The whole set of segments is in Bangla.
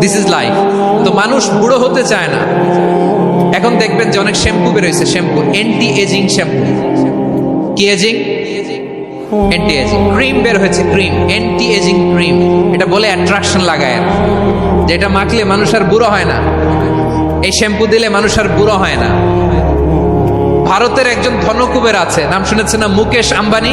দিস ইজ লাইফ তো মানুষ বুড়ো হতে চায় না। এখন দেখবেন যে অনেক শ্যাম্পু বেরোয়েছে শ্যাম্পু অ্যান্টি এজিং শ্যাম্পু। কি এজিং অ্যান্টি এজিং ক্রিম বের হয়েছে, ক্রিম। Anti ageing cream. এটা বলে অ্যাট্রাকশন লাগায়। যেটা মাখলে মানুষ আর বুড়ো হয় না। এই শ্যাম্পু দিলে মানুষ আর বুড়ো হয় না। ভারতের একজন ধনকুবের আছে। নাম শুনেছেন না? মুকেশ আম্বানি?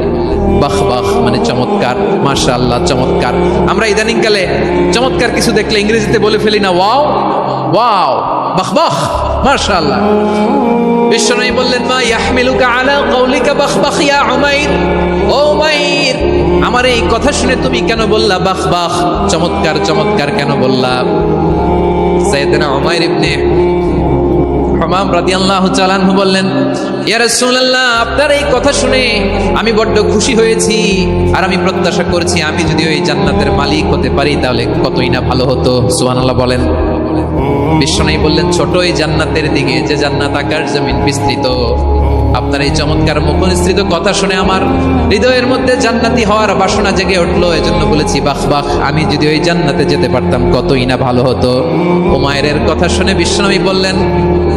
বাহ বাহ মানে চমৎকার মাশা আল্লাহ চমৎকার। আমরা ইদানিং কালে চমৎকার কিছু দেখলে ইংরেজিতে বলে ফেলি না, ওয়াও ওয়াও, বাহ বাহ মাশা আল্লাহ বিশ্বনবী বললেন, মা ইয়াহমিলুকা আলা বাহ বাহ, ইয়া উমাইর? ও উমাইর, আমার এই কথা শুনে তুমি কেন বললা বাহ বাহ, চমৎকার চমৎকার কেন বললা? সাইয়েদনা উমাইর ইবনে হমাম রাদিয়াল্লাহু চালানহু বললেন আপনার এই কথা শুনে আমি বড্ড খুশি হয়েছি আর আমি প্রত্যাশা করছি আমি যদি ওই জান্নাতের মালিক হতে পারি তাহলে কতই না ভালো হতো। সুবহানাল্লাহ বলেন। বিশ্বনাই বললেন, ছোট এই জান্নাতের দিকে, যে জান্নাত আকার জমিন বিস্তৃত। আপনার এই চমৎকার মুখনিসৃত কথা শুনে আমার হৃদয়ের মধ্যে জান্নাতি হওয়ার বাসনা জেগে উঠল। এজন্য বলেছি, বাহ বাহ, আমি যদি ওই জান্নাতে যেতে পারতাম কতই না ভালো হতো। ওমায়ের কথা শুনে বিশ্বনবী বললেন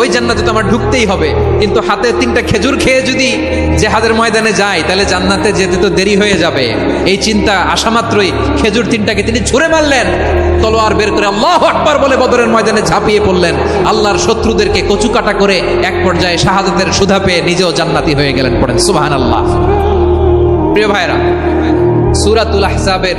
ওই জান্নাতে তো আমার ঢুকতেই হবে। কিন্তু হাতে তিনটা খেজুর খেয়ে যদি জেহাদের ময়দানে যায়, তাহলে জান্নাতে যেতে তো দেরি হয়ে যাবে। এই চিন্তা আসা মাত্রই খেজুর তিনটাকে তিনি ছুঁড়ে মারলেন। তলোয়ার বের করে আল্লাহ আকবার বলে বদরের ময়দানে ঝাঁপিয়ে পড়লেন। আল্লাহর শত্রুদেরকে কচুকাটা করে এক পর্যায়ে শাহাদাতের সুধা পেয়ে নিজেও জান্নাতি হয়ে গেলেন পড়েন। সুবাহান আল্লাহ প্রিয় ভাইরা সুরাতুল আহজাবের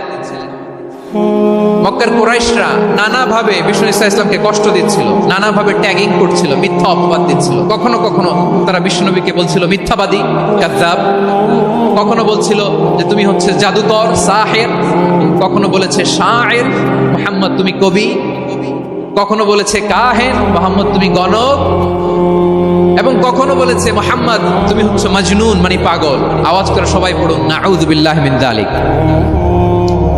মক্কার কোরাইশরা নানাভাবে বিষ্ণু ইসা ইসলামকে কষ্ট দিচ্ছিল, নানাভাবে ট্যাগিং করছিল, মিথ্যা অপবাদ দিচ্ছিল। কখনো কখনো তারা বিষ্ণুনবীকে বলছিল, মিথ্যাবাদী, কাদ্দাব। কখনো বলছিল যে তুমি হচ্ছে জাদুকর, সাহের। কখনো বলেছে শাহের মোহাম্মদ তুমি কবি। কখনো বলেছে কাহেন, মোহাম্মদ তুমি গণক। এবং কখনো বলেছে মোহাম্মদ তুমি হচ্ছে মাজনুন মানে পাগল। আওয়াজ করে সবাই পড়ুন নাউদুবিল্লাহ মিন দালিক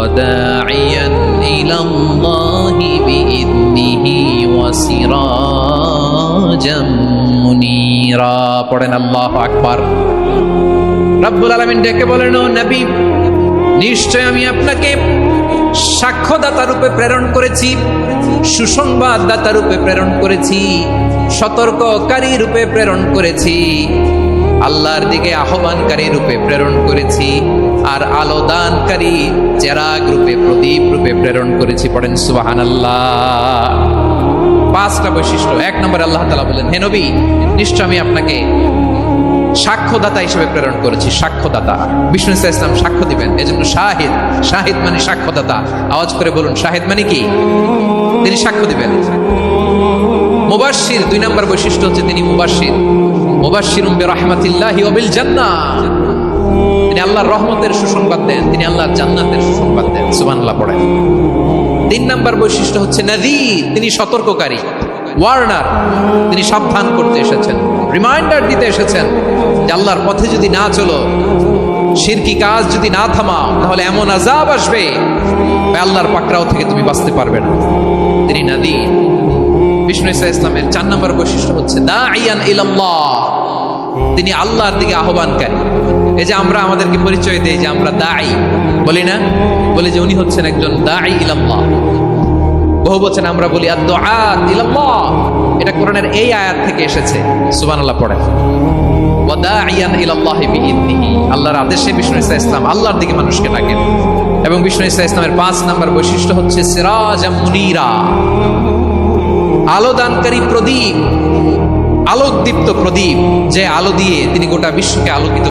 وداعيا إلى الله بإذنه وسراجا منيرا পড়েন আল্লাহ আকবার রব্বুল আলামিন ডেকে বলেন ও নবী নিশ্চয় আমি আপনাকে সাক্ষ্যদাতা রূপে প্রেরণ করেছি সুসংবাদ দাতা রূপে প্রেরণ করেছি সতর্ককারী রূপে প্রেরণ করেছি আল্লাহর দিকে আহ্বানকারী রূপে প্রেরণ করেছি আর আলো দানকারী চেরাগ রূপে, প্রদীপ রূপে প্রেরণ করেছি, পড়েন সুবাহান পাঁচটা বৈশিষ্ট্য। এক নম্বর আল্লাহ তালা বলেন হে নবী, নিশ্চয় আমি আপনাকে সাক্ষ্যদাতা হিসেবে প্রেরণ করেছি, সাক্ষ্যদাতা। বিষ্ণু ইসলাম সাক্ষ্য দিবেন, এজন্য শাহিদ শাহিদ মানে সাক্ষ্যদাতা। আওয়াজ করে বলুন, শাহিদ মানে কি? তিনি সাক্ষ্য দিবেন। মুবাশির দুই নম্বর বৈশিষ্ট্য হচ্ছে তিনি মুবাশির উম্বে রহমাতিল্লাহি ওবিল জান্নাহ। আল্লাহর রহমতের সুসংবাদ দেন, তিনি আল্লাহর জান্নাতের সুসংবাদ দেন। সুবহানাল্লাহ পড়েন। তিন নম্বর বৈশিষ্ট্য হচ্ছে নাযীর তিনি সতর্ককারী। ওয়ার্নার, তিনি সাবধান করতে এসেছেন। রিমাইন্ডার দিতে এসেছেন যে আল্লাহর পথে যদি না চলো শিরকি কাজ যদি না থামাও, তাহলে এমন আজাব আসবে আল্লাহর পাকড়াও থেকে তুমি বাঁচতে পারবে না। তিনি নাদি বিষ্ণু ইসা ইসলামের চার নম্বর বৈশিষ্ট্য হচ্ছে দা ইলাল্লাহ তিনি আল্লাহর দিকে আহ্বানকারী। এই যে আমরা আমাদেরকে পরিচয় দেই যে আমরা দাই বলি না? বলি যে উনি হচ্ছেন একজন দাই ইলাল্লাহ। বহু বচন আমরা বলি আদ ইলাল্লাহ। এটা কোরআনের এই আয়াত থেকে এসেছে। সুবহানাল্লাহ পড়ে আদেশে মানুষকে এবং ইসলামের পাঁচ নাম্বার বৈশিষ্ট্য হচ্ছে সিরাজ মুনিরা। আলো দানকারী প্রদীপ প্রদীপ। যে আলো দিয়ে তিনি গোটা বিশ্বকে আলোকিত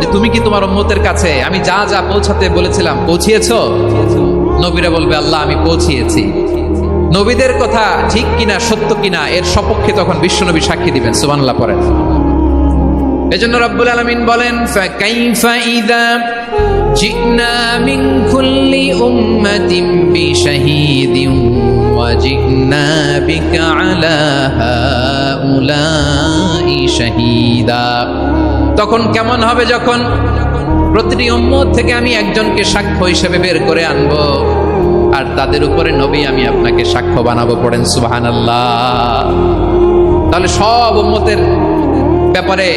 যে তুমি কি তোমার উম্মতের কাছে? আমি যা যা পৌঁছাতে বলেছিলাম, পৌঁছিয়েছো? নবীরা বলবে, আল্লাহ, আমি পৌঁছিয়েছি। নবীদের কথা ঠিক কিনা, সত্য কিনা, এর সপক্ষে তখন বিশ্বনবী সাক্ষী দিবেন, সুবহানাল্লাহ পড়েন। এজন্য রব্বুল আলামিন বলেন ফাকাইফা ইযা জিনা মিন কুল্লি উম্মাতিন বিশাহিদিন জিনা বিকা আলা হাউলাই শাহীদা তখন কেমন হবে যখন প্রতিটি উম্মত থেকে আমি একজনকে সাক্ষ্য হিসেবে বের করে আনব, আর তাদের উপরে নবী আমি আপনাকে সাক্ষ্য বানাবো পড়েন, সুবহানাল্লাহ। তাহলে সব উম্মতের ব্যাপারে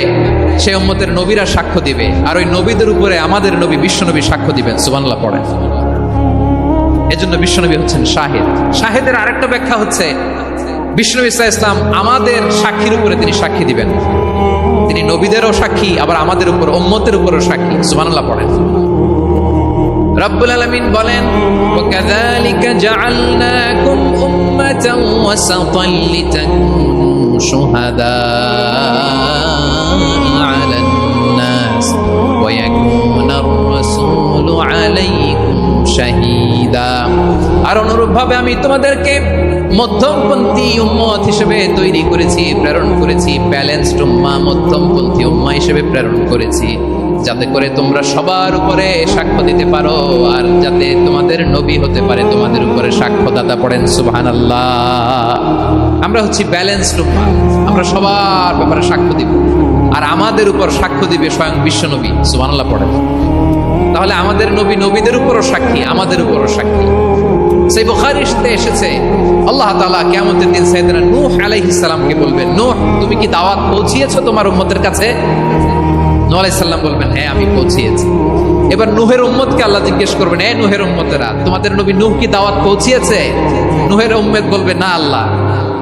সে উম্মতের নবীরা সাক্ষ্য দিবে, আর ওই নবীদের উপরে আমাদের নবী বিশ্বনবী সাক্ষ্য দিবেন সুবানলা পড়েন। এজন্য বিশ্বনবী হচ্ছেন শাহেদ শাহেদের আরেকটা ব্যাখ্যা হচ্ছে বিশ্বনবী ইসলাম ইসলাম আমাদের সাক্ষীর উপরে তিনি সাক্ষী দিবেন তিনি নবীদেরও সাক্ষী আবার আমাদের উপর উম্মতের উপরও সাক্ষী সুবহানাল্লাহ পড়েন রব্বুল আলামিন বলেন وكذلك جعلناكم أمة وسطا لتكونوا شهداء على الناس ويكون الرسول عليكم শাহিদা। আর অনুরূপভাবে আমি তোমাদেরকে মধ্যমপন্থী উম্মত হিসেবে তৈরি করেছি, প্রেরণ করেছি ব্যালেন্সড উম্মা, মধ্যমপন্থী উম্মা হিসেবে প্রেরণ করেছি, যাতে করে তোমরা সবার উপরে সাক্ষ্য দিতে পারো আর যাতে তোমাদের নবী হতে পারে, তোমাদের উপরে সাক্ষ্যদাতা পড়েন সুবাহান আল্লাহ আমরা হচ্ছি ব্যালেন্সড উম্মা, আমরা সবার ব্যাপারে সাক্ষ্য দিব। আর আমাদের উপর সাক্ষ্য দিবে স্বয়ং বিশ্বনবী আল্লাহ পড়েন। তাহলে আমাদের নবী নবীদের উপরও সাক্ষী, আমাদের উপরও সাক্ষী। সেই বুখারিতে এসেছে। আল্লাহ তাআলা কিয়ামতের দিন সাইয়েদনা নূহ আলাইহিস সালামকে বলবেন, নূহ, তুমি কি দাওয়াত পৌঁছিয়েছো তোমার উম্মতের কাছে? নূহ আলাইহিস সালাম বলবেন হ্যাঁ আমি পৌঁছিয়েছি। এবার নূহের উম্মতকে আল্লাহ জিজ্ঞেস করবেন হ্যাঁ নূহের উম্মতেরা, তোমাদের নবী নূহ কি দাওয়াত পৌঁছিয়েছে? নূহের উম্মত বলবে, না, আল্লাহ।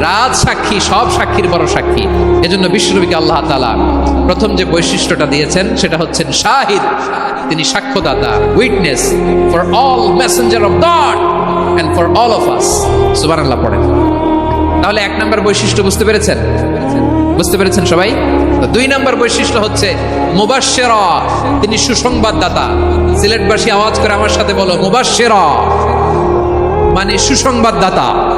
রাজ সাক্ষী, সব সাক্ষীর বড় সাক্ষী। এজন্য বিশ্বনবীকে আল্লাহ তালা প্রথম যে বৈশিষ্ট্যটা দিয়েছেন, সেটা হচ্ছেন শাহিদ। তিনি সাক্ষ্যদাতা witness for all messenger of God and for all of us সুবহানাল্লাহ, পড়েন। তাহলে এক নম্বর বৈশিষ্ট্য বুঝতে পেরেছেন? বুঝতে পেরেছেন সবাই? দুই নম্বর বৈশিষ্ট্য হচ্ছে মুবাশশির। তিনি সুসংবাদদাতা। সিলেটবাসী আওয়াজ করে আমার সাথে বলো, মুবাশশির। মানে সুসংবাদদাতা।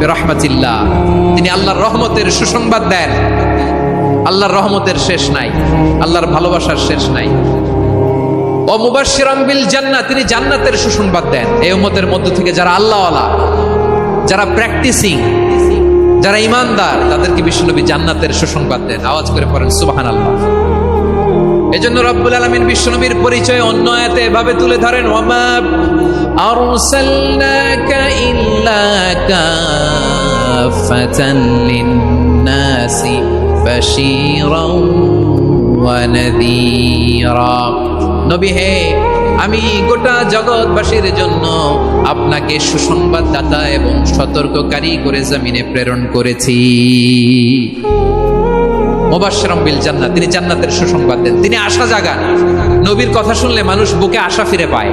বিরহমাতিল্লাহ। তিনি আল্লাহর রহমতের সুসংবাদ দেন। আল্লাহর রহমতের শেষ নাই। আল্লাহর ভালোবাসার শেষ নাই। ও মুবাশশিরাম বিল জান্নাত তিনি জান্নাতের সুসংবাদ দেন। এই উম্মতের মধ্য থেকে যারা আল্লাহওয়ালা, যারা প্র্যাকটিসিং, যারা ইমানদার, তাদেরকে বিশ্বনবী জান্নাতের সুসংবাদ দেন। আওয়াজ করে পড়েন, সুবহানাল্লাহ। এজন্য রব্বুল আলামিন বিশ্বনবীর পরিচয় অন্য আয়াতে এভাবে তুলে ধরেন ইল্লা কাফাতান লিন-নাসি বাশীরাও ওয়া নাযীরা নবী হে, আমি গোটা জগৎবাসীর জন্য আপনাকে সুসংবাদদাতা এবং সতর্ককারী করে জমিনে প্রেরণ করেছি। মোবাশরম বিল জান্নাত, তিনি জান্নাতের সুসংবাদ দেন, তিনি আশা জাগান। নবীর কথা শুনলে মানুষ বুকে আশা ফিরে পায়।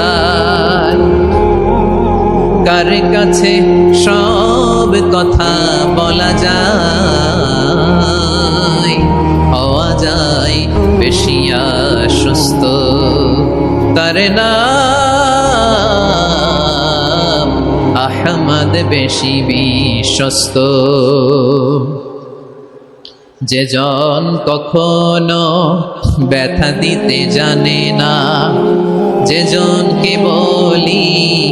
কার কাছে সব কথা বলা যায়? হওয়া যায় বেশি আশ্বস্ত। তার নাম আহমদ বেশি বিশ্বস্ত। যে জন কখনো ব্যথা দিতে জানে না, যে জনকে বলি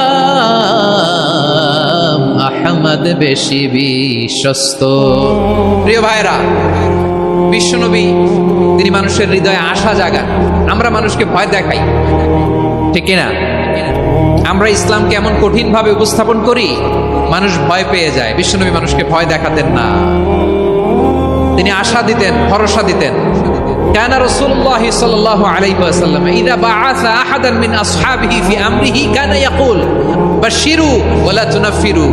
আহমদ বেশি বিশ্বস্ত প্রিয় ভাইরা বিশ্বনবী তিনি মানুষের হৃদয়ে আশা জাগান আমরা মানুষকে ভয় দেখাই ঠিক কিনা আমরা ইসলামকে এমন কঠিন ভাবে উপস্থাপন করি মানুষ ভয় পেয়ে যায় বিশ্বনবী মানুষকে ভয় দেখাতেন না তিনি আশা দিতেন ভরসা দিতেন كان رسول الله صلى الله عليه وسلم إذا بعث أحدا من أصحابه في أمره كان يقول بشروا ولا تنفروا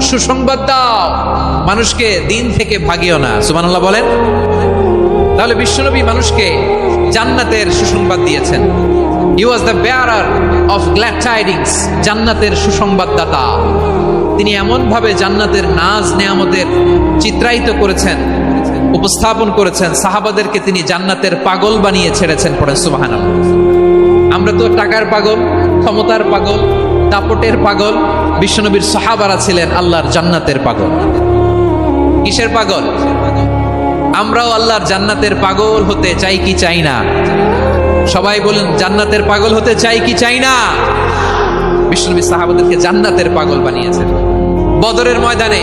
সুসংবাদ দাও। মানুষকে দিন থেকে ভাগিও না। সুবহানাল্লাহ বলেন। তাহলে বিশ্বনবী মানুষকে জান্নাতের সুসংবাদ দিয়েছেন। He was the bearer of glad tidings জান্নাতের সুসংবাদদাতা। তিনি এমনভাবে জান্নাতের নাজ নেয়ামতের চিত্রায়িত করেছেন, উপস্থাপন করেছেন, সাহাবাদেরকে তিনি জান্নাতের পাগল বানিয়ে ছেড়েছেন পরে সুবাহান আমরা তো টাকার পাগল, ক্ষমতার পাগল, দাপটের পাগল বিশ্বনবীর সাহাবারা ছিলেন আল্লাহর জান্নাতের পাগল। কিসের পাগল? আমরাও আল্লাহর জান্নাতের পাগল হতে চাই কি চাই না? সবাই বলেন, জান্নাতের পাগল হতে চাই কি চাই না? বিশ্বনবী সাহাবাদেরকে জান্নাতের পাগল বানিয়েছেন। বদরের ময়দানে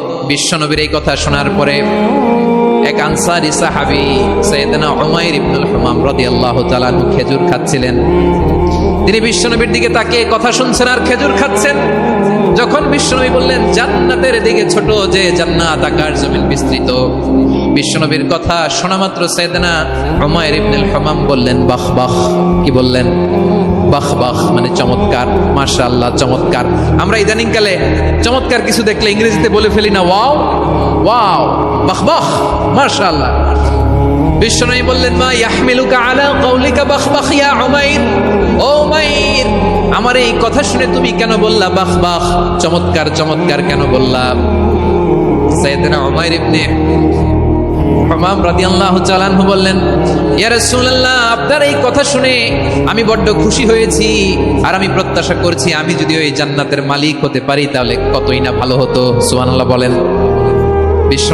বিশ্বনবীর এই কথা শোনার পরে এক আনসারি সাহাবি সৈয়দনা উমাইর ইবনুল হুমাম রাদিয়াল্লাহু তাআলা তালা খেজুর খাচ্ছিলেন। তিনি বিশ্বনবীর দিকে তাকে কথা শুনছেন আর খেজুর খাচ্ছেন। যখন বিশ্বনবী বললেন, জান্নাতের দিকে ছোট যে জান্নাত আকাশ জমিন বিস্তৃত। বিশ্বনবীর কথা শোনা মাত্র সৈয়দনা উমাইর ইবনুল হুমাম বললেন, বাহ বাহ। কি বললেন? বাহ বাহ। মানে চমৎকার, মাশাআল্লাহ, চমৎকার। আমরা ইদানিং কালে চমৎকার কিছু দেখলে ইংরেজিতে বলে ফেলি না, ওয়াও ওয়াও। বাহ বাহ, মাশাআল্লাহ। বিশ্বনবী বললেন, মা ইয়াহমিলুকা আলা কওলিকা বাহ ইয়া উমাইর? ও উমাইর, আমার এই কথা শুনে তুমি কেন বললা বাহ চমৎকার চমৎকার কেন বললা? সাইয়েদনা উমাইর ইবনে হমাম রাদিয়াল্লাহু চালানহু বললেন, ইয়া রাসূলুল্লাহ, আপনার এই কথা শুনে আমি বড্ড খুশি হয়েছি আর আমি প্রত্যাশা করছি আমি যদি ওই জান্নাতের মালিক হতে পারি তাহলে কতই না ভালো হতো। সুবহানাল্লাহ বলেন। বিশ্ব